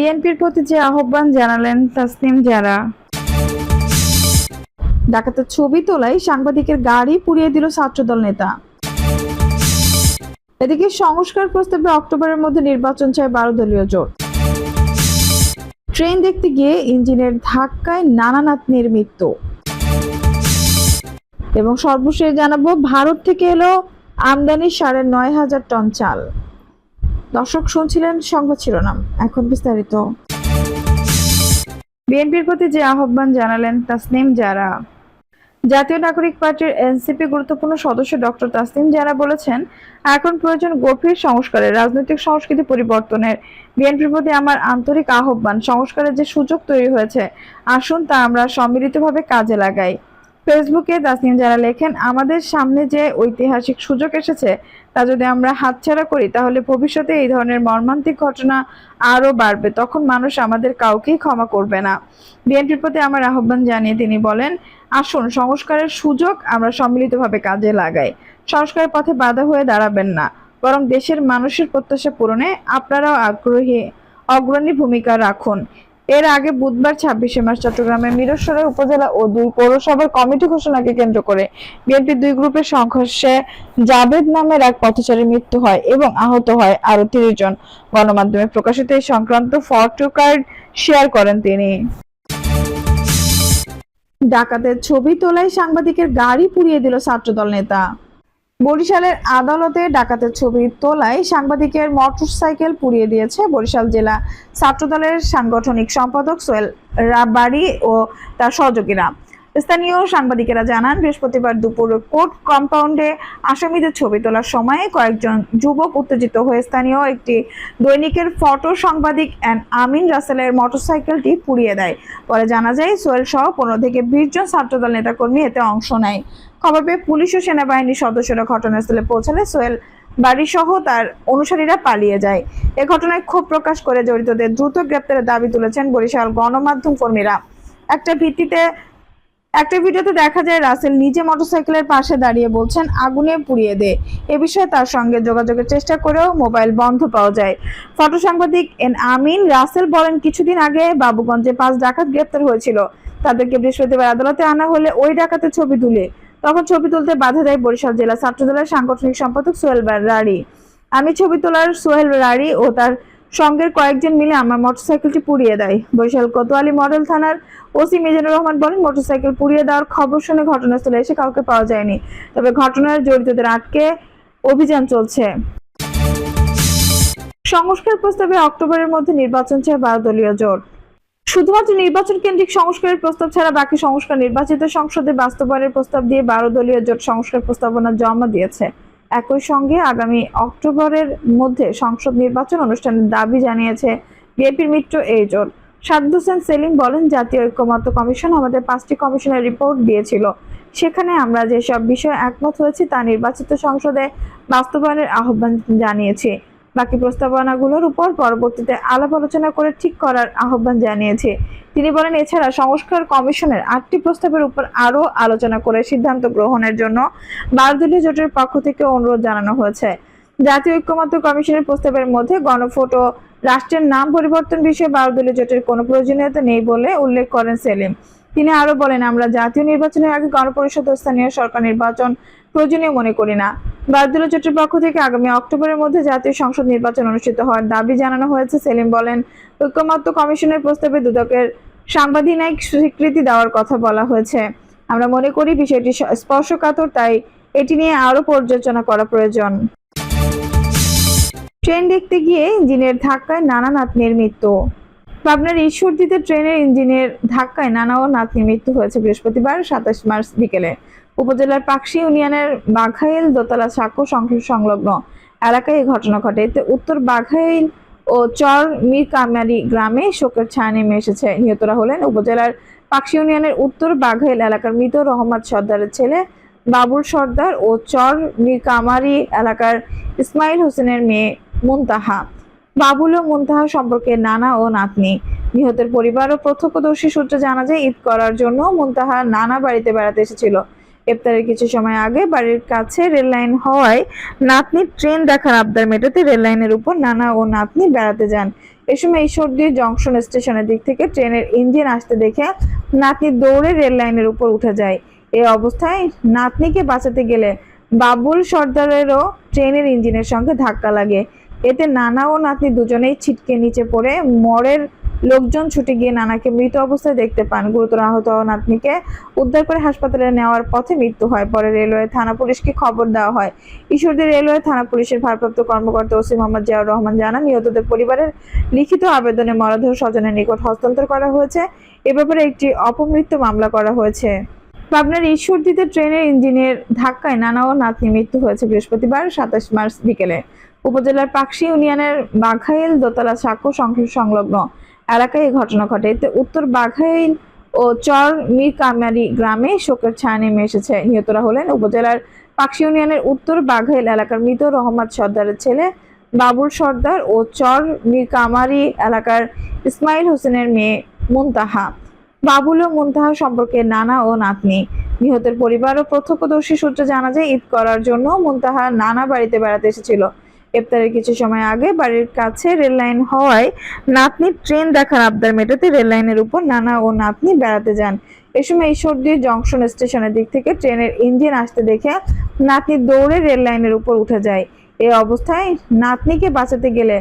বিএনপির প্রতি যে আহ্বান জানালেন তাসনিম যারা ডাকাতের ছবি তোলায় সাংবাদিকের গাড়ি পুড়িয়ে দিল ছাত্রদল নেতা। এদিকে সংস্কার প্রস্তাবে অক্টোবরের মধ্যে নির্বাচন চায় বারো দলীয় জোট। ট্রেন দেখতে গিয়ে ইঞ্জিনের ধাক্কায় নানা নাতনির মৃত্যু। এবং সর্বশেষ জানাব, ভারত থেকে এলো আমদানি সাড়ে নয় হাজার টন চাল। দর্শক শুনছিলেন সংবাদ শিরোনাম। এখন বিস্তারিত। বিএনপির প্রতি যে আহ্বান জানালেন তাসনিম যারা জাতীয় নাগরিক পার্টির এনসিপি গুরুত্বপূর্ণ সদস্য ডক্টর তাসনিম যারা বলেছেন, এখন প্রয়োজন গভীর সংস্কারের, রাজনৈতিক সংস্কৃতি পরিবর্তনের। বিএনপির প্রতি আমার আন্তরিক আহ্বান, সংস্কারের যে সুযোগ তৈরি হয়েছে, আসুন তা আমরা সম্মিলিতভাবে কাজে লাগাই। ফেসবুকে তাসনিম যারা লেখেন, আমাদের সামনে যে ঐতিহাসিক সুযোগ এসেছে তা যদি আমরা হাতছাড়া করি, তাহলে ভবিষ্যতে এই ধরনের মর্মান্তিক ঘটনা আরও বাড়বে। তখন মানুষ আমাদের কাউকেই ক্ষমা করবে না। বিএনপির প্রতি আমার আহ্বান জানিয়ে তিনি বলেন, আসুন, সংস্কারের সুযোগ আমরা সম্মিলিতভাবে কাজে লাগাই। সংস্কারের পথে বাধা হয়ে দাঁড়াবেন না। বরং দেশের মানুষের প্রত্যাশা পূরণে আপনারাও আগ্রহী, অগ্রণী ভূমিকা রাখুন। এর আগে বুধবার ছাব্বিশে মার্চ চট্টগ্রামের মিরসরাই উপজেলা ও দুই পৌরসভার কমিটি ঘোষণাকে কেন্দ্র করে বিএনপির দুই গ্রুপের সংঘর্ষে জাবেদ নামের এক পথচারীর মৃত্যু হয় এবং আহত হয় আরও তিরিশ জন। গণমাধ্যমে প্রকাশিত এই সংক্রান্ত ফটো কার্ড শেয়ার করেন তিনি। ডাকাতের ছবি তোলায় সাংবাদিকের গাড়ি পুড়িয়ে দিল ছাত্রদল নেতা। বরিশালের আদালতে ডাকাতের ছবি তোলায় সাংবাদিকের মোটরসাইকেল পুড়িয়ে দিয়েছে বরিশাল জেলা ছাত্রদলের সাংগঠনিক সম্পাদক সোয়েল রাব্বারি ও তার সহযোগীরা। স্থানীয় সাংবাদিকেরা জানান, বৃহস্পতিবার দুপুর কোর্ট কম্পাউন্ডে আসামিদের ছবি তোলার সময় কয়েকজন যুবক উত্তেজিত হয়ে স্থানীয় একটি দৈনিকের ফটো সাংবাদিক অ্যান্ড আমিন রাসেলের মোটরসাইকেলটি পুড়িয়ে দেয়। পরে জানা যায়, সোহেল সহ পনেরো থেকে বিশ জন ছাত্রদল নেতাকর্মী এতে অংশ নেয়। খবর পেয়ে পুলিশ ও সেনাবাহিনীর সদস্যরা ঘটনাস্থলে পৌঁছালে সোহেল বাড়িসহ তার অনুসারীরা পালিয়ে যায়। এ ঘটনায় ক্ষোভ প্রকাশ করে জড়িতদের দ্রুত গ্রেপ্তারের দাবি তুলেছেন বরিশাল গণমাধ্যম কর্মীরা। একটা ভিত্তিতে একটা ভিডিওতে দেখা যায় রাসেল নিজে মোটরসাইকেলের পাশে দাঁড়িয়ে বলছেন, আগুনে পুড়িয়ে দে। এ বিষয়ে তার সঙ্গে যোগাযোগের চেষ্টা করেও মোবাইল বন্ধ পাওয়া যায়। ফটো সাংবাদিক এন আমিন রাসেল বলেন, কিছুদিন আগে বাবুগঞ্জে পাঁচ ডাকাত গ্রেপ্তার হয়েছিল। তাদেরকে বৃহস্পতিবার আদালতে আনা হলে ওই ডাকাতের ছবি তুলে। তখন ছবি তুলতে বাধা দেয় বরিশাল জেলা ছাত্রদলের সাংগঠনিক সম্পাদক সোহেল রাড়ি। আমি ছবি তোলার সোহেল রাড়ি ও তার সঙ্গের কয়েকজন মিলে আমার মোটরসাইকেলটি পুড়িয়ে দেয়। বরিশাল কোতোয়ালি মডেল থানার ওসি মিজানুর রহমান বলেন, মোটরসাইকেল পুড়িয়ে দেওয়ার খবর শুনে ঘটনাস্থলে এসে কাউকে পাওয়া যায়নি। তবে ঘটনার জড়িতদের আটকে অভিযান চলছে। সংস্কার প্রস্তাবে অক্টোবরের মধ্যে নির্বাচন চায় বারো দলীয় জোট। শুধুমাত্র নির্বাচন কেন্দ্রিক সংস্কারের প্রস্তাব ছাড়া বাকি সংস্কার নির্বাচিত সংসদে বাস্তবায়নের প্রস্তাব দিয়ে বারো দলীয় জোট সংস্কার প্রস্তাবনা জমা দিয়েছে। একই সঙ্গে আগামী অক্টোবরের মধ্যে সংসদ নির্বাচন অনুষ্ঠানের দাবি জানিয়েছে বিএনপির মিত্র এই জোট। হোসেন সেলিম বলেন, জাতীয় ঐক্যমত্য কমিশন আমাদের পাঁচটি কমিশনের রিপোর্ট দিয়েছিল। সেখানে আমরা যেসব বিষয়ে একমত হয়েছি তা নির্বাচিত সংসদে বাস্তবায়নের আহ্বান জানিয়েছি। বাকি প্রস্তাবনাগুলোর উপর পরবর্তীতে আলাপ আলোচনা করে ঠিক করার আহ্বান জানিয়েছে। তিনি বলেন, এছাড়া সংস্কার কমিশনের আটটি প্রস্তাবের উপর আরও আলোচনা করে সিদ্ধান্ত গ্রহণের জন্য বারদলীয় জোটের পক্ষ থেকে অনুরোধ জানানো হয়েছে। জাতীয় ঐক্যমত্য কমিশনের প্রস্তাবের মধ্যে গণভোট ও রাষ্ট্রের নাম পরিবর্তন বিষয়ে বারদলীয় জোটের কোনো প্রয়োজনীয়তা নেই বলে উল্লেখ করেন সেলিম। তিনি আরও বলেন, আমরা জাতীয় নির্বাচনের আগে গণপরিষদ ও স্থানীয় সরকার নির্বাচন প্রয়োজনীয় মনে করি না। বারদলীয় জোটের পক্ষ থেকে আগামী অক্টোবরের মধ্যে জাতীয় সংসদ নির্বাচন অনুষ্ঠিত হওয়ার দাবি জানানো হয়েছে। সেলিম বলেন ঐক্যমত্য কমিশনের প্রস্তাবে দুদকের সাংবিধানিক স্বীকৃতি দেওয়ার কথা বলা হয়েছে। আমরা মনে করি বিষয়টি স্পর্শকাতর, তাই এটি নিয়ে আরও পর্যালোচনা করা প্রয়োজন। ট্রেন দেখতে গিয়ে ইঞ্জিনের ধাক্কায় নানা নাতনির মৃত্যু। পাবনার ঈশ্বরদীতে ট্রেনের ইঞ্জিনের ধাক্কায় নানা ও নাতনির মৃত্যু হয়েছে বৃহস্পতিবার, সাতাশ মার্চ বিকেলে। উপজেলার পাকশি ইউনিয়নের বাঘাইল দোতলা সাঁকো সংলগ্ন এলাকায় এই ঘটনা ঘটে। এতে উত্তর বাঘাইল ও চর মিরকামারি গ্রামে শোকের ছায়া নেমে এসেছে। নিহতরা হলেন উপজেলার পাকশি ইউনিয়নের উত্তর বাঘাইল এলাকার মৃত রহমত সর্দারের ছেলে বাবুল সর্দার ও চর মিরকামারি এলাকার ইসমাইল হোসেনের মেয়ে মুনতাহা। বাবুল ও মুনতাহা সম্পর্কে নানা ও নাতনি। নিহতের পরিবার ও প্রত্যক্ষদর্শী সূত্রে জানা যায়, ঈদ করার জন্য মুনতাহা নানা বাড়িতে বেড়াতে এসেছিল। ইফতারের কিছু সময় আগে বাড়ির কাছে রেল লাইন হওয়ায় নাতনি ট্রেন দেখার আবদার মেটাতে রেল লাইনের উপর নানা ও নাতনি বেড়াতে যান। এ সময় ঈশ্বরদী জংশন স্টেশনের দিক থেকে ট্রেনের ইঞ্জিন আসতে দেখে নাতনি দৌড়ে রেল লাইনের উপর উঠে যায়। এই অবস্থায় নাতনিকে বাঁচাতে গেলে বাবুল সর্দারেরও ট্রেনের ইঞ্জিনের সঙ্গে ধাক্কা লাগে। এতে নানা ও নাতনি দুজনেই ছিটকে নিচে পড়ে মরের লোকজন ছুটে গিয়ে নানাকে মৃত অবস্থায় দেখতে পান। গুরুতর আহত নাতনিকে উদ্ধার করে হাসপাতালে নেওয়ার পথে মৃত্যু হয়। পরে রেলওয়ে থানা পুলিশকে খবর দেওয়া হয়। ঈশ্বরদী রেলওয়ে থানা পুলিশের ভারপ্রাপ্ত কর্মকর্তা ওসি মোহাম্মদ জিয়াউর রহমান জানান, নিহতদের পরিবারের লিখিত আবেদনে মরদেহ স্বজনের নিকট হস্তান্তর করা হয়েছে। এ ব্যাপারে একটি অপমৃত্যু মামলা করা হয়েছে। পাবনার ঈশ্বরদীতে ট্রেনের ইঞ্জিনের ধাক্কায় নানা ও নাতনি মৃত্যু হয়েছে বৃহস্পতিবার সাতাশ মার্চ বিকেলে। উপজেলার পাকশি ইউনিয়নের বাঘাইল দোতলা সাঁকো সংলগ্ন এলাকায় এই ঘটনা ঘটে। এতে উত্তর বাঘাইল ও চর মিরকামারি গ্রামে শোকের ছায়া নেমে এসেছে। নিহতরা হলেন উপজেলার পাকশি ইউনিয়নের উত্তর বাঘাইল এলাকার মৃত রহমত সর্দারের ছেলে বাবুল সর্দার ও চর মিরকামারি এলাকার ইসমাইল হোসেনের মেয়ে মুনতাহা। বাবুল ও মুনতাহা সম্পর্কে নানা ও নাতনি। নিহতের পরিবার ও প্রত্যক্ষদর্শী সূত্রে জানা যায়, ঈদ করার জন্য মুনতাহা নানা বাড়িতে বেড়াতে এসেছিল। ইফতারের কিছু সময় আগে বাড়ির কাছে রেল লাইন হওয়ায় নাতনি ট্রেন দেখার আবদার মেটাতে রেল লাইনের উপর নানা ও নাতনি বেড়াতে যান। এ সময় ঈশ্বরদী জংশন স্টেশনের দিক থেকে ট্রেনের ইঞ্জিন আসতে দেখে নাতনি দৌড়ে রেল লাইনের উপর উঠে যায়। এই অবস্থায় নাতনিকে বাঁচাতে গেলে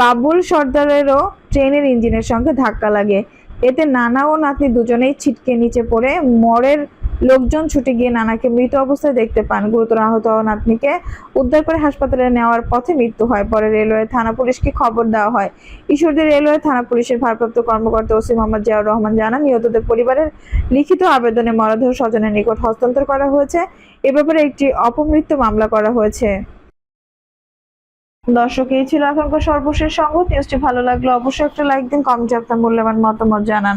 বাবুল সর্দারেরও ট্রেনের ইঞ্জিনের সঙ্গে ধাক্কা লাগে। এতে নানা ও নাতনি দুজনেই ছিটকে নিচে পড়ে মরের লোকজন ছুটে গিয়ে নানাকে মৃত অবস্থায় দেখতে পান। গুরুতর আহত নাতনিকে উদ্ধার করে হাসপাতালে নেওয়ার পথে মৃত্যু হয়। পরে রেলওয়ে থানা পুলিশকে খবর দেওয়া হয়। ঈশ্বরদী রেলওয়ে থানা পুলিশের ভারপ্রাপ্ত কর্মকর্তা ওসি মোহাম্মদ জিয়াউর রহমান জানান, নিহতদের পরিবারের লিখিত আবেদনে মরদেহ স্বজনের নিকট হস্তান্তর করা হয়েছে। এ ব্যাপারে একটি অপমৃত্যু মামলা করা হয়েছে। দর্শক, এই ছিল এখনকার সর্বশেষ সংবাদ। নিউজটি ভালো লাগলে অবশ্যই একটা লাইক দিন, কমেন্টে আপনার মূল্যবান মতামত জানান।